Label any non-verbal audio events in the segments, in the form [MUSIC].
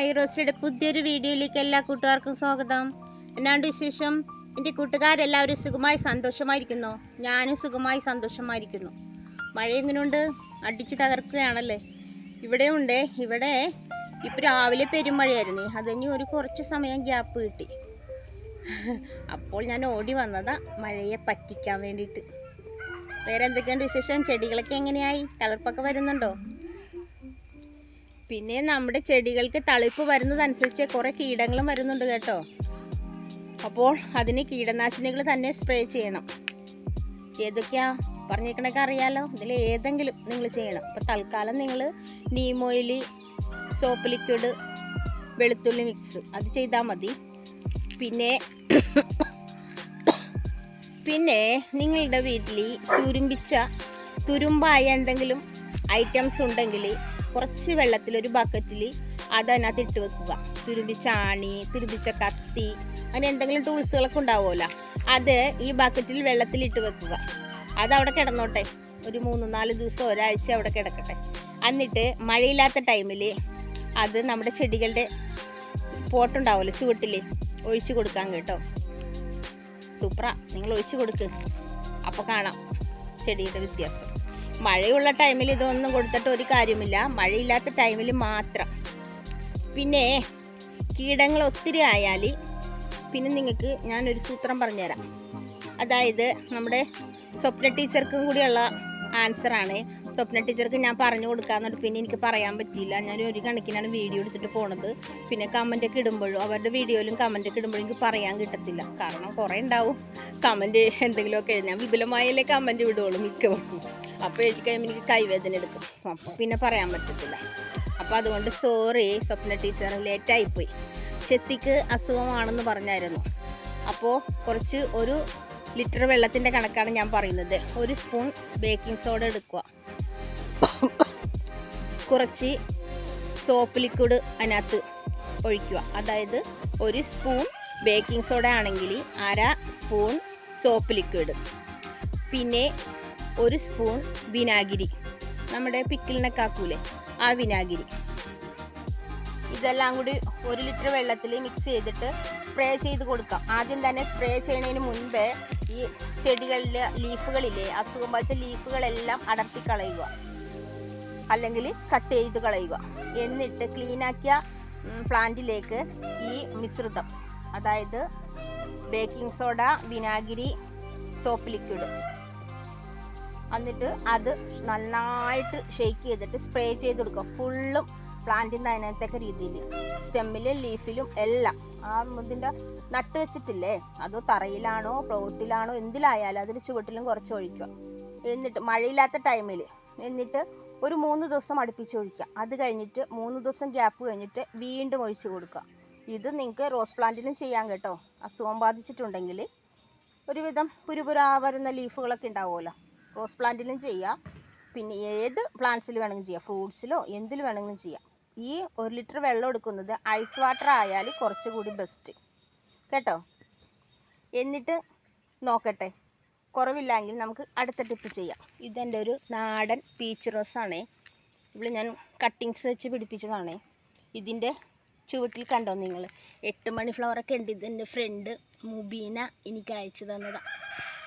Hi റോസ്റ്റയുടെ പുതിയൊരു വീഡിയോയിലേക്ക് എല്ലാ കൂട്ടുകാർക്കും സ്വാഗതം. എന്നാണ്ട് വിശേഷം? എന്റെ കൂട്ടുകാരെല്ലാവരും സുഖമായി സന്തോഷമായിരിക്കുന്നു. ഞാനും സുഖമായി സന്തോഷമായിരിക്കുന്നു. മഴ എങ്ങനെയുണ്ട് അടിച്ച് തകർക്കുകയാണല്ലേ? ഇവിടെ ഉണ്ട്. ഇവിടെ ഇപ്പം രാവിലെ പെരുമഴയായിരുന്നേ. അതിന് ഒരു കുറച്ച് സമയം ഗ്യാപ്പ് കിട്ടി. അപ്പോൾ ഞാൻ ഓടി വന്നതാ മഴയെ പറ്റിക്കാൻ വേണ്ടിയിട്ട്. വേറെ എന്തൊക്കെയുണ്ട് വിശേഷം? ചെടികളൊക്കെ എങ്ങനെയായി? തളർപ്പൊക്കെ വരുന്നുണ്ടോ? പിന്നെ നമ്മുടെ ചെടികൾക്ക് തളിപ്പ് വരുന്നതനുസരിച്ച് കുറേ കീടങ്ങളും വരുന്നുണ്ട് കേട്ടോ. അപ്പോൾ അതിന് കീടനാശിനികൾ തന്നെ സ്പ്രേ ചെയ്യണം. ഏതൊക്കെയാ പറഞ്ഞേക്കണൊക്കെ അറിയാലോ. ഇതിൽ ഏതെങ്കിലും നിങ്ങൾ ചെയ്യണം. അപ്പോൾ തൽക്കാലം നിങ്ങൾ നീമോയിൽ സോപ്പ് ലിക്വിഡ് വെളുത്തുള്ളി മിക്സ് അത് ചെയ്താൽ മതി. പിന്നെ പിന്നെ നിങ്ങളുടെ വീട്ടിൽ തുരുമ്പിച്ച തുരുമ്പായ എന്തെങ്കിലും ഐറ്റംസ് ഉണ്ടെങ്കിൽ കുറച്ച് വെള്ളത്തിൽ ഒരു ബക്കറ്റിൽ അത് അതിനകത്ത് ഇട്ട് വെക്കുക. തുരുമ്പിച്ച ആണി തുരുമ്പിച്ച കത്തി അങ്ങനെ എന്തെങ്കിലും ടൂൾസുകളൊക്കെ ഉണ്ടാവുമല്ലോ. അത് ഈ ബക്കറ്റിൽ വെള്ളത്തിൽ ഇട്ട് വെക്കുക. അത് അവിടെ കിടന്നോട്ടെ. ഒരു മൂന്ന് നാല് ദിവസം ഒരാഴ്ച അവിടെ കിടക്കട്ടെ. എന്നിട്ട് മഴയില്ലാത്ത ടൈമിൽ അത് നമ്മുടെ ചെടികളുടെ പോട്ടുണ്ടാവുമല്ലോ ചുവട്ടിൽ ഒഴിച്ചു കൊടുക്കാൻ കേട്ടോ. സൂപ്പറാ നിങ്ങൾ ഒഴിച്ചു കൊടുക്ക്. അപ്പോൾ കാണാം ചെടിയുടെ വ്യത്യാസം. മഴയുള്ള ടൈമിൽ ഇതൊന്നും കൊടുത്തിട്ട് ഒരു കാര്യമില്ല. മഴയില്ലാത്ത ടൈമിൽ മാത്രം. പിന്നെ കീടങ്ങൾ ഒത്തിരി ആയാൽ പിന്നെ നിങ്ങൾക്ക് ഞാനൊരു സൂത്രം പറഞ്ഞുതരാം. അതായത് നമ്മുടെ സ്വപ്ന ടീച്ചർക്കും കൂടിയുള്ള ആൻസറാണ് സ്വപ്ന ടീച്ചർക്ക് ഞാൻ പറഞ്ഞു കൊടുക്കാന്നിട്ട് പിന്നെ എനിക്ക് പറയാൻ പറ്റിയില്ല. ഞാൻ ഒരു കണക്കിനാണ് വീഡിയോ എടുത്തിട്ട് പോണത്. പിന്നെ കമന്റൊക്കെ ഇടുമ്പോഴും അവരുടെ വീഡിയോയിലും കമന്റൊക്കെ ഇടുമ്പോഴും എനിക്ക് പറയാൻ കിട്ടത്തില്ല. കാരണം കുറേ ഉണ്ടാവും. കമന്റ് എന്തെങ്കിലുമൊക്കെ എഴുതാം വിപുലമായല്ലേ കമന്റ് വിടുകയുള്ളൂ മിക്കവർക്കും. അപ്പോൾ എഴുതി കഴിയുമ്പോൾ എനിക്ക് കൈവേദന എടുക്കും. പിന്നെ പറയാൻ പറ്റത്തില്ല. അപ്പോൾ അതുകൊണ്ട് സോറി സ്വപ്ന ടീച്ചർ ലേറ്റായിപ്പോയി ചെത്തിക്ക് അസുഖമാണെന്ന് പറഞ്ഞായിരുന്നു. അപ്പോൾ കുറച്ച് ഒരു ലിറ്റർ വെള്ളത്തിന്റെ കണക്കാണ് ഞാൻ പറയുന്നത്. ഒരു സ്പൂൺ ബേക്കിംഗ് സോഡ എടുക്കുക. കുറച്ച് സോപ്പ് ലിക്വിഡ് അതിനകത്ത് ഒഴിക്കുക. അതായത് ഒരു സ്പൂൺ ബേക്കിംഗ് സോഡ ആണെങ്കിൽ അര സ്പൂൺ സോപ്പ് ലിക്വിഡ് പിന്നെ ഒരു സ്പൂൺ വിനാഗിരി. നമ്മുടെ പിക്കിളിനൊക്കെ ആക്കൂലേ ആ വിനാഗിരി. ഇതെല്ലാം കൂടി ഒരു ലിറ്റർ വെള്ളത്തിൽ മിക്സ് ചെയ്തിട്ട് സ്പ്രേ ചെയ്ത് കൊടുക്കാം. ആദ്യം തന്നെ സ്പ്രേ ചെയ്യുന്നതിന് മുൻപേ ഈ ചെടികളിലെ ലീഫുകളില്ലേ അസുഖം ബാധിച്ച ലീഫുകളെല്ലാം അടർത്തി കളയുക. അല്ലെങ്കിൽ കട്ട് ചെയ്ത് കളയുക. എന്നിട്ട് ക്ലീനാക്കിയ പ്ലാന്റിലേക്ക് ഈ മിശ്രിതം അതായത് ബേക്കിംഗ് സോഡ വിനാഗിരി സോപ്പ് ലിക്വിഡ് എന്നിട്ട് അത് നന്നായിട്ട് ഷെയ്ക്ക് ചെയ്തിട്ട് സ്പ്രേ ചെയ്ത് കൊടുക്കുക. ഫുള്ളും പ്ലാന്റിന്റെ അതിനകത്തൊക്കെ രീതിയിൽ. സ്റ്റെമ്മിലും ലീഫിലും എല്ലാം. ആ ഇതിന്റെ നട്ട് വെച്ചിട്ടില്ലേ? അത് തറയിലാണോ പ്ലോട്ടിലാണോ എന്തിലായാലും അതിന് ചുവട്ടിലും കുറച്ച് ഒഴിക്കുക. എന്നിട്ട് മഴയില്ലാത്ത ടൈമിൽ എന്നിട്ട് ഒരു മൂന്ന് ദിവസം അടുപ്പിച്ച് ഒഴിക്കുക. അത് കഴിഞ്ഞിട്ട് മൂന്ന് ദിവസം ഗ്യാപ്പ് കഴിഞ്ഞിട്ട് വീണ്ടും ഒഴിച്ചു കൊടുക്കുക. ഇത് നിങ്ങൾക്ക് റോസ് പ്ലാന്റിനും ചെയ്യാം കേട്ടോ. അസുഖം ബാധിച്ചിട്ടുണ്ടെങ്കിൽ ഒരുവിധം പുരുപുരാ വരുന്ന ലീഫുകളൊക്കെ ഉണ്ടാവുമല്ലോ. റോസ് പ്ലാന്റിലും ചെയ്യാം. പിന്നെ ഏത് പ്ലാന്റ്സിൽ വേണമെങ്കിലും ചെയ്യാം. ഫ്രൂട്ട്സിലോ എന്തിൽ വേണമെങ്കിലും ചെയ്യാം. ഈ ഒരു ലിറ്റർ വെള്ളം എടുക്കുന്നത് ഐസ് വാട്ടർ ആയാൽ കുറച്ചുകൂടി ബെസ്റ്റ് കേട്ടോ? എന്നിട്ട് നോക്കട്ടെ. കുറവില്ലെങ്കിൽ നമുക്ക് അടുത്ത ടിപ്പ് ചെയ്യാം. ഇതെന്റെ ഒരു നാടൻ പീച്ച് റോസാണേ ഇവിടെ ഞാൻ കട്ടിങ്സ് വെച്ച് പിടിപ്പിച്ചതാണേ. ഇതിന്റെ ചുവട്ടിൽ കണ്ടോ നിങ്ങൾ? എട്ട് മണി ഫ്ലവറൊക്കെ ഉണ്ട്. ഇതെന്റെ ഫ്രണ്ട് മുബീന എനിക്ക് അയച്ചു തന്നതാണ്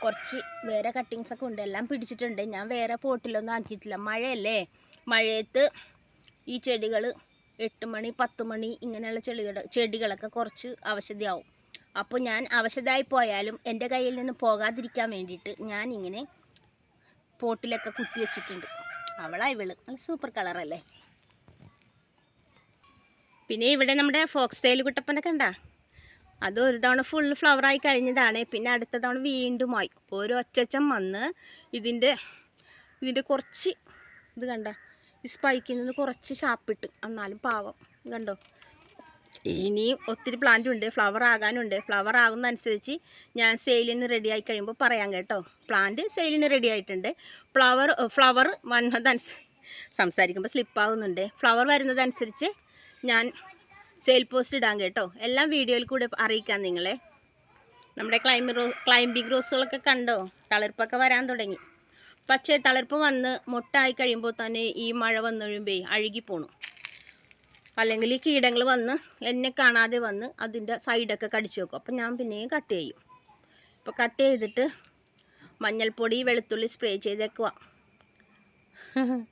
കുറച്ച് വേറെ കട്ടിങ്സ് ഒക്കെ ഉണ്ട്. എല്ലാം പിടിച്ചിട്ടുണ്ട്. ഞാൻ വേറെ പോട്ടിലൊന്നും ആക്കിയിട്ടില്ല. മഴയല്ലേ? മഴയത്ത് ഈ ചെടികൾ എട്ട് മണി പത്ത് മണി ഇങ്ങനെയുള്ള ചെടികൾ ചെടികളൊക്കെ കുറച്ച് അവശതയാവും. അപ്പോൾ ഞാൻ അവശതയായി പോയാലും എന്റെ കയ്യിൽ നിന്ന് പോകാതിരിക്കാൻ വേണ്ടിയിട്ട് ഞാൻ ഇങ്ങനെ പോട്ടിലൊക്കെ കുത്തി വെച്ചിട്ടുണ്ട്. അവളാ ഇവൾ. നല്ല സൂപ്പർ കളറല്ലേ പിന്നെ ഇവിടെ നമ്മുടെ ഫോക്സ് സ്റ്റൈൽ കുട്ടപ്പനൊക്കെ ഉണ്ടാ അത് ഒരു തവണ ഫുൾ ഫ്ലവറായി കഴിഞ്ഞതാണ്. പിന്നെ അടുത്ത തവണ വീണ്ടും ആയി. ഓരോ ഒച്ചച്ചം വന്ന് ഇതിന്റെ ഇതിന്റെ കുറച്ച് ഇത് കണ്ട? ഈ സ്പൈക്കിൽ നിന്ന് കുറച്ച് ഷാപ്പിട്ട് എന്നാലും പാവം. കണ്ടോ? ഇനിയും ഒത്തിരി പ്ലാന്റ് ഉണ്ട്. ഫ്ലവർ ആകാനുണ്ട്. ഫ്ലവർ ആകുന്നതനുസരിച്ച് ഞാൻ സെയിലിന് റെഡി ആയി കഴിയുമ്പോൾ പറയാം കേട്ടോ. പ്ലാന്റ് സെയിലിന് റെഡി ആയിട്ടുണ്ട്. ഫ്ലവർ ഫ്ലവർ വന്നതനുസരിച്ച് സംസാരിക്കുമ്പോൾ സ്ലിപ്പാകുന്നുണ്ട് ഫ്ലവർ വരുന്നതനുസരിച്ച് ഞാൻ സെയിൽ പോസ്റ്റ് ഇടാം കേട്ടോ. എല്ലാം വീഡിയോയിൽ കൂടെ അറിയിക്കാം നിങ്ങളെ. നമ്മുടെ ക്ലൈംബിംഗ് റോ ക്ലൈമ്പിംഗ് റോസുകളൊക്കെ കണ്ടോ? തളിർപ്പൊക്കെ വരാൻ തുടങ്ങി. പക്ഷേ തളിർപ്പ് വന്ന് മുട്ടായി കഴിയുമ്പോൾ തന്നെ ഈ മഴ വന്നു കഴിയുമ്പോൾ അഴുകി പോണു. അല്ലെങ്കിൽ ഈ കീടങ്ങൾ വന്ന് എന്നെ കാണാതെ വന്ന് അതിന്റെ സൈഡൊക്കെ കടിച്ചു വെക്കും. അപ്പം ഞാൻ പിന്നെയും കട്ട് ചെയ്യും. ഇപ്പോൾ കട്ട് ചെയ്തിട്ട് മഞ്ഞൾപ്പൊടി വെളുത്തുള്ളി സ്പ്രേ ചെയ്തേക്കുക [LAUGHS]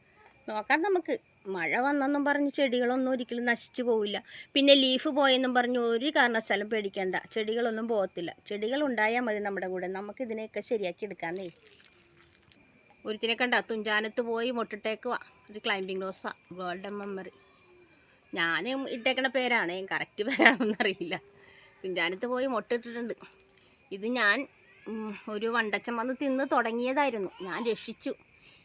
നോക്കാം നമുക്ക്. മഴ വന്നെന്നും പറഞ്ഞ് ചെടികളൊന്നും ഒരിക്കലും നശിച്ചു പോവില്ല. പിന്നെ ലീഫ് പോയെന്നും പറഞ്ഞ് ഒരു കാരണവശാലും പേടിക്കണ്ട. ചെടികളൊന്നും പോകത്തില്ല. ചെടികൾ ഉണ്ടായാൽ മതി നമ്മുടെ കൂടെ. നമുക്ക് ഇതിനെയൊക്കെ ശരിയാക്കി എടുക്കാന്നേ. ഒരുത്തിനെ കണ്ട തുഞ്ചാനത്ത് പോയി മുട്ടിട്ടേക്കുവാ ഒരു ക്ലൈമ്പിംഗ് റോസാ ഗോൾഡൻ മെമ്മറി ഞാൻ ഇട്ടേക്കണ പേരാണ്. കറക്റ്റ് പേരാണെന്ന് അറിയില്ല. തുഞ്ചാനത്ത് പോയി മുട്ടിട്ടിട്ടുണ്ട്. ഇത് ഞാൻ ഒരു വണ്ടച്ചം വന്ന് തിന്ന് തുടങ്ങിയതായിരുന്നു. ഞാൻ രക്ഷിച്ചു.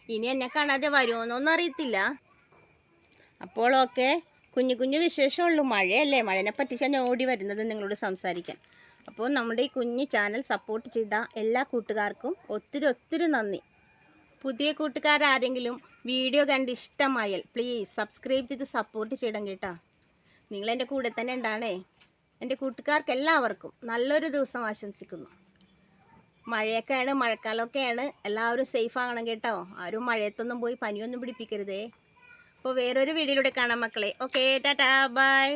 ഇനി എന്നെ കാണാതെ വരുമോന്നൊന്നും അറിയത്തില്ല. അപ്പോൾ ഓക്കെ കുഞ്ഞു കുഞ്ഞു വിശേഷമുള്ളൂ. മഴയല്ലേ? മഴനെ പറ്റിച്ചാണ് ഞാൻ ഓടി വരുന്നത് നിങ്ങളോട് സംസാരിക്കാൻ. അപ്പോൾ നമ്മുടെ ഈ കുഞ്ഞു ചാനൽ സപ്പോർട്ട് ചെയ്ത എല്ലാ കൂട്ടുകാർക്കും ഒത്തിരി ഒത്തിരി നന്ദി. പുതിയ കൂട്ടുകാരാരെങ്കിലും വീഡിയോ കണ്ട് ഇഷ്ടമായാൽ പ്ലീസ് സബ്സ്ക്രൈബ് ചെയ്ത് സപ്പോർട്ട് ചെയ്യണം കേട്ടോ. നിങ്ങൾ എന്റെ കൂടെ തന്നെ ഉണ്ടാണേ. എന്റെ കൂട്ടുകാർക്ക് എല്ലാവർക്കും നല്ലൊരു ദിവസം ആശംസിക്കുന്നു. മഴയൊക്കെയാണ് മഴക്കാലമൊക്കെയാണ്. എല്ലാവരും സേഫ് ആകണം കേട്ടോ. ആരും മഴയത്തൊന്നും പോയി പനിയൊന്നും പിടിപ്പിക്കരുതേ. അപ്പോൾ വേറൊരു വീഡിയോയിലൂടെ കാണാം മക്കളെ. Okay tata bye